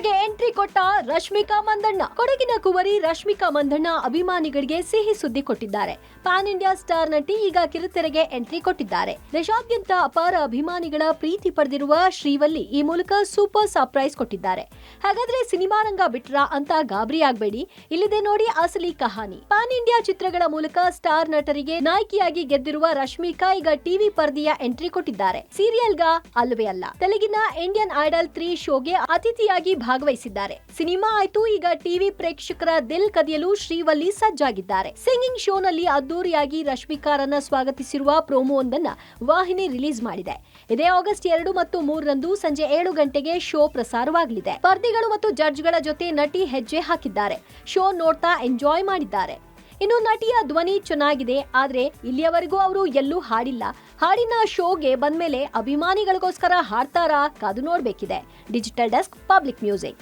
ಕಿರುತೆರೆಗೆ entry ಕೊಟ್ಟ ರಶ್ಮಿಕಾ ಮಂದಣ್ಣ. ಕೊಡಗಿನ ಕುವರಿ ರಶ್ಮಿಕಾ ಮಂದಣ್ಣ ಅಭಿಮಾನಿಗಳಿಗೆ ಸಿಹಿ ಸುದ್ದಿ ಕೊಟ್ಟಿದ್ದಾರೆ. ಪ್ಯಾನ್ ಇಂಡಿಯಾ ಸ್ಟಾರ್ ನಟಿ ಈಗ ಕಿರುತೆರೆಗೆ ಎಂಟ್ರಿ ಕೊಟ್ಟಿದ್ದಾರೆ. ದೇಶಾದ್ಯಂತ ಅಪಾರ ಅಭಿಮಾನಿಗಳ ಪ್ರೀತಿ ಪಡೆದಿರುವ ಶ್ರೀವಲ್ಲಿ ಈ ಮೂಲಕ ಸೂಪರ್ ಸರ್ಪ್ರೈಸ್ ಕೊಟ್ಟಿದ್ದಾರೆ. ಹಾಗಾದ್ರೆ ಸಿನಿಮಾ ರಂಗ ಬಿಟ್ರ ಅಂತ ಗಾಬರಿ ಆಗ್ಬೇಡಿ. ಇಲ್ಲಿದೆ ನೋಡಿ ಅಸಲಿ ಕಹಾನಿ. ಪ್ಯಾನ್ ಇಂಡಿಯಾ ಚಿತ್ರಗಳ ಮೂಲಕ ಸ್ಟಾರ್ ನಟರಿಗೆ ನಾಯಕಿಯಾಗಿ ಗೆದ್ದಿರುವ ರಶ್ಮಿಕಾ ಈಗ ಟಿವಿ ಪರದೆಯ ಎಂಟ್ರಿ ಕೊಟ್ಟಿದ್ದಾರೆ. ಸೀರಿಯಲ್ಗ ಅಲ್ಲವೇ ಅಲ್ಲ. ತೆಲುಗಿನ ಇಂಡಿಯನ್ ಐಡಲ್ ತ್ರೀ ಶೋಗೆ ಅತಿಥಿಯಾಗಿ ಭಾಗವಹಿಸಿದ್ದಾರೆ. ಸಿನಿಮಾ ಆಯ್ತು, ಈಗ ಟಿವಿ ಪ್ರೇಕ್ಷಕರ ದಿಲ್ ಕದಿಯಲು ಶ್ರೀವಲ್ಲಿ ಸಜ್ಜಾಗಿದ್ದಾರೆ. ಸಿಂಗಿಂಗ್ ಶೋನಲ್ಲಿ ಅದ್ದೂರಿಯಾಗಿ ರಶ್ಮಿಕಾರನ್ನ ಸ್ವಾಗತಿಸಿರುವ ಪ್ರೋಮೋ ಒಂದನ್ನ ವಾಹಿನಿ ರಿಲೀಸ್ ಮಾಡಿದೆ. ಇದೇ ಆಗಸ್ಟ್ ಎರಡು ಮತ್ತು ಮೂರರಂದು ಸಂಜೆ ಏಳು ಗಂಟೆಗೆ ಶೋ ಪ್ರಸಾರವಾಗಲಿದೆ. ಸ್ಪರ್ಧಿಗಳು ಮತ್ತು ಜಡ್ಜ್ಗಳ ಜೊತೆ ನಟಿ ಹೆಜ್ಜೆ ಹಾಕಿದ್ದಾರೆ. ಶೋ ನೋಡ್ತಾ ಎಂಜಾಯ್ ಮಾಡಿದ್ದಾರೆ. ಇನ್ನು ನಟಿಯ ಧ್ವನಿ ಚೆನ್ನಾಗಿದೆ, ಆದ್ರೆ ಇಲ್ಲಿಯವರೆಗೂ ಅವರು ಎಲ್ಲೂ ಹಾಡಿಲ್ಲ. ಹಾಡಿನ ಶೋಗೆ ಬಂದ್ಮೇಲೆ ಅಭಿಮಾನಿಗಳಿಗೋಸ್ಕರ ಹಾಡ್ತಾರಾ ಕಾದು ನೋಡ್ಬೇಕಿದೆ. Digital desk, public music.